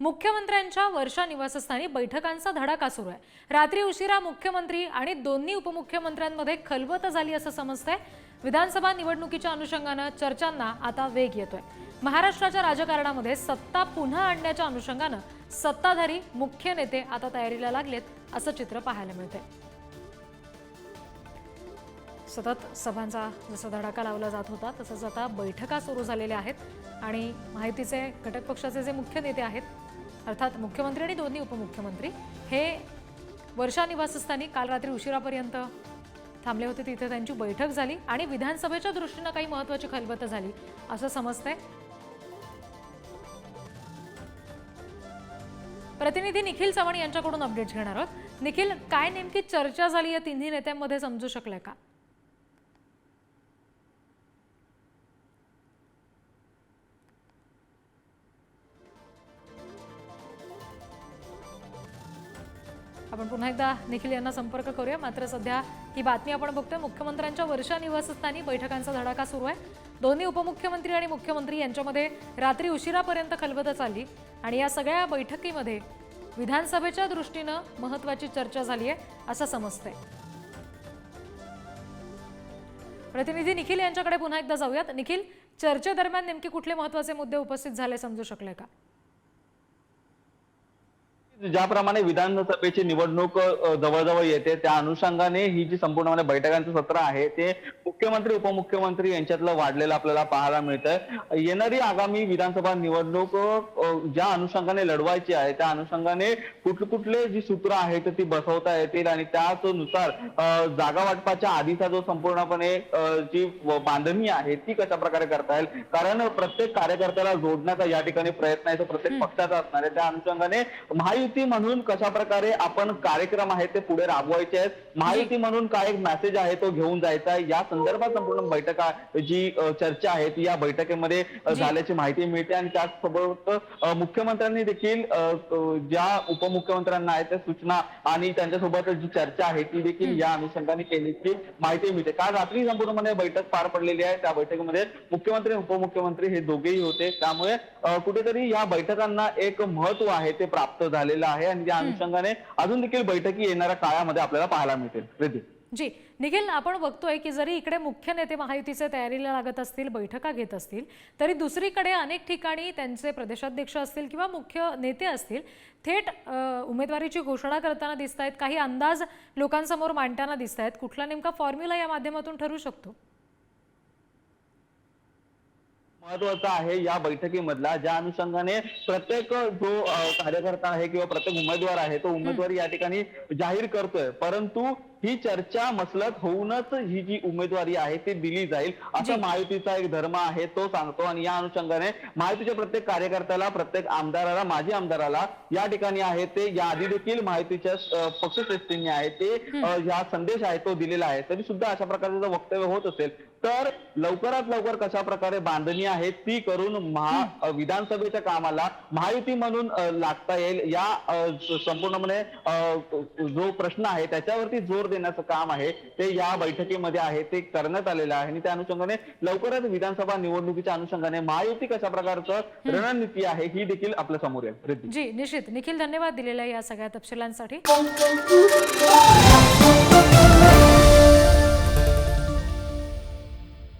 मुख्यमंत्र्यांच्या वर्षा निवासस्थानी बैठकांचा धडाका सुरू आहे. रात्री उशिरा मुख्यमंत्री आणि दोन्ही उपमुख्यमंत्र्यांमध्ये खलबत झाली असं समजतंय. विधानसभा निवडणुकीच्या अनुषंगानं चर्चांना आता वेग येतोय. महाराष्ट्राच्या राजकारणामध्ये सत्ता पुन्हा आणण्याच्या अनुषंगानं सत्ताधारी मुख्य नेते आता तयारीला लागलेत असं चित्र पाहायला मिळतंय. सतत सभांचा जसा धडाका लावला जात होता तसंच आता बैठका सुरू झालेल्या आहेत आणि माहितीचे घटक पक्षाचे जे मुख्य नेते आहेत अर्थात मुख्यमंत्री आणि दोन्ही उपमुख्यमंत्री हे वर्षा निवासस्थानी काल रात्री उशिरापर्यंत थांबले होते. तिथे त्यांची बैठक झाली आणि विधानसभेच्या दृष्टीनं काही महत्त्वाची खलबतं झाली असं समजतंय. प्रतिनिधी निखिल चव्हाण यांच्याकडून अपडेट्स घेणार आहोत. निखिल काय नेमकी चर्चा झाली या तिन्ही नेत्यांमध्ये समजू शकलंय का? आपण पुन्हा एकदा निखिल यांना संपर्क करूया. मात्र सध्या ही बातमी आपण बघतोय मुख्यमंत्र्यांच्या वर्षा निवासस्थानी बैठकांचा धडाका सुरू आहे. दोन्ही उपमुख्यमंत्री आणि मुख्यमंत्री यांच्यामध्ये रात्री उशिरापर्यंत खलबत चालली आणि या सगळ्या बैठकीमध्ये विधानसभेच्या दृष्टीनं महत्वाची चर्चा झाली आहे असं समजतंय. प्रतिनिधी निखिल यांच्याकडे पुन्हा एकदा जाऊयात. निखिल चर्चेदरम्यान नेमके कुठले महत्त्वाचे मुद्दे उपस्थित झाले समजू शकले का? ज्याप्रमाणे विधानसभेची निवडणूक जवळजवळ येते त्या अनुषंगाने ही जी संपूर्णपणे बैठकांचं सत्र आहे ते मुख्यमंत्री उपमुख्यमंत्री यांच्यातलं वाढलेलं आपल्याला पाहायला मिळतंय. येणारी आगामी विधानसभा निवडणूक ज्या अनुषंगाने लढवायची आहे त्या अनुषंगाने कुठले कुठले जी सूत्र आहेत ती बसवता येतील आणि त्याच नुसार अ, जागा वाटपाच्या आधीचा जो संपूर्णपणे जी बांधणी आहे ती कशा प्रकारे करता येईल? कारण प्रत्येक कार्यकर्त्याला जोडण्याचा या ठिकाणी प्रयत्न आहे तो प्रत्येक पक्षाचा असणार आहे. त्या अनुषंगाने महायुती म्हणून कशा प्रकारे आपण कार्यक्रम आहे ते पुढे राबवायचे आहेत. महायुती म्हणून काय एक मेसेज आहे तो घेऊन जायचा आहे. या संदर्भात संपूर्ण बैठका जी चर्चा आहे ती या बैठकीमध्ये. झाल्याची माहिती मिळते आणि त्याचसोबत मुख्यमंत्र्यांनी देखील ज्या उपमुख्यमंत्र्यांना आहे त्या सूचना आणि त्यांच्यासोबत जी चर्चा आहे ती देखील या अनुषंगाने केल्याची माहिती मिळते. काल रात्री संपूर्णपणे बैठक पार पडलेली आहे. त्या बैठकीमध्ये मुख्यमंत्री आणि उपमुख्यमंत्री हे दोघेही होते. त्यामुळे कुठेतरी या बैठकांना एक महत्त्व आहे ते प्राप्त झालेलं आहे आणि त्या अनुषंगाने अजून देखील बैठकी येणाऱ्या काळामध्ये आपल्याला पाहायला मिळतील. जी निखिल आपण बघतोय की जरी इकडे मुख्य नेते महायुतीचे तयारीला लागत असतील बैठका घेत असतील तरी दुसरीकडे अनेक ठिकाणी त्यांचे प्रदेशाध्यक्ष असतील किंवा मुख्य नेते असतील थेट उमेदवारीची घोषणा करताना दिसत आहेत काही अंदाज लोकांसमोर मांडताना दिसत आहेत कुठला नेमका फॉर्म्युला या माध्यमातून ठरू शकतो? महत्त्वाचा आहे या बैठकीमधला ज्या अनुषंगाने प्रत्येक जो कार्यकर्ता आहे किंवा प्रत्येक उमेदवार आहे तो उमेदवारी या ठिकाणी जाहीर करतोय. परंतु ही चर्चा मसलत होऊनच ही जी उमेदवारी आहे ती दिली जाईल. असा महायुतीचा एक धर्म आहे तो सांगतो. आणि या अनुषंगाने महायुतीच्या प्रत्येक कार्यकर्त्याला प्रत्येक आमदाराला माजी आमदाराला या ठिकाणी आहे ते या आधी देखील महायुतीच्या पक्षश्रेष्ठींनी आहे ते हा संदेश आहे तो दिलेला आहे. तरी सुद्धा अशा प्रकारचं जर वक्तव्य होत असेल तर लवकरात लवकर कशा प्रकारे बांधणी आहे ती करून महा विधानसभेच्या कामाला महायुती म्हणून लागता येईल. या संपूर्णपणे जो प्रश्न आहे त्याच्यावरती जोर देण्याचं काम आहे. ते या बैठकीमध्ये आहे ते करण्यात आलेलं आहे. आणि त्या अनुषंगाने लवकरच विधानसभा निवडणुकीच्या अनुषंगाने महायुती कशा प्रकारचं रणनीती आहे ही देखील आपल्यासमोर येईल. जी निश्चित. निखिल धन्यवाद दिलेल्या या सगळ्या तपशिलांसाठी.